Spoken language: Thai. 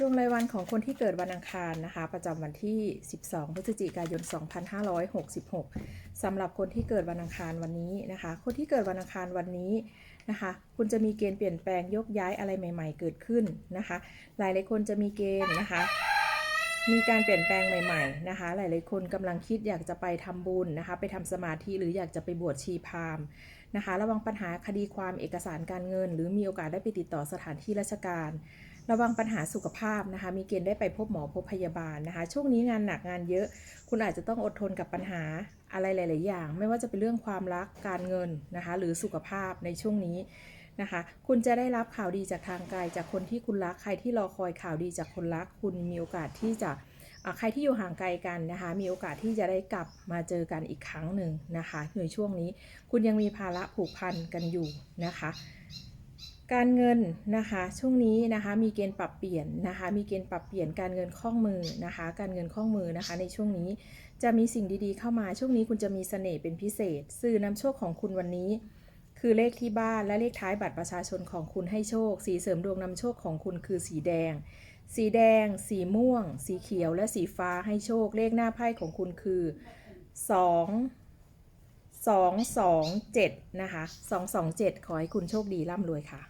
ดวงรายวันของคนที่เกิดวันอังคารนะคะ ประจำวันที่ 12 พฤศจิกายน 2566สำหรับคนที่เกิดวันอังคารวันนี้นะคะ คนที่เกิดวันอังคารวันนี้นะคะ คุณจะมีเกณฑ์เปลี่ยนแปลงยกย้ายอะไรใหม่ ๆ เกิดขึ้นนะคะ หลายหลายคนจะมีเกณฑ์นะคะ มีการเปลี่ยนแปลงใหม่ ๆ นะคะ หลายๆคนกำลังคิดอยากจะไปทำบุญนะคะ ไปทำสมาธิหรืออยากจะไปบวชชีพราหมณ์นะคะ ระวังปัญหาคดีความเอกสารการเงิน หรือมีโอกาสได้ไปติดต่อสถานที่ราชการ ระวังปัญหาสุขภาพนะคะ มีเกณฑ์ได้ไปพบหมอพบพยาบาลนะคะ ช่วงนี้งานหนักงานเยอะ คุณอาจจะต้องอดทนกับปัญหาอะไรหลาย ๆ อย่าง ไม่ว่าจะเป็นเรื่องความรักการเงินนะคะ หรือสุขภาพในช่วงนี้นะคะ คุณจะได้รับข่าวดีจากทางไกลจากคนที่คุณรัก ใครที่รอคอยข่าวดีจากคนรัก คุณมีโอกาสที่จะอะใครที่อยู่ห่างไกลกันนะคะ มีโอกาสที่จะได้กลับมาเจอกันอีกครั้งหนึ่งนะคะในช่วงนี้คุณยังมีภาระผูกพันกันอยู่นะคะ การเงินนะคะช่วงนี้นะคะมีเกณฑ์ปรับเปลี่ยนนะคะมีเกณฑ์ปรับเปลี่ยนการเงินคล่องมือนะคะ การเงินคล่องมือนะคะ ในช่วงนี้จะมีสิ่งดีๆ เข้ามาช่วงนี้คุณจะมีเสน่ห์เป็นพิเศษ สื่อนำโชคของคุณวันนี้ คือเลขที่บ้านและเลขท้ายบัตรประชาชนของคุณให้โชค สีเสริมดวงนำโชคของคุณคือสีแดง สีแดง สีม่วง สีเขียว และสีฟ้าให้โชค เลขหน้าไพ่ของคุณคือสองสองสองเจ็ดนะคะสองสองเจ็ดขอให้คุณโชคดีร่ำรวยค่ะ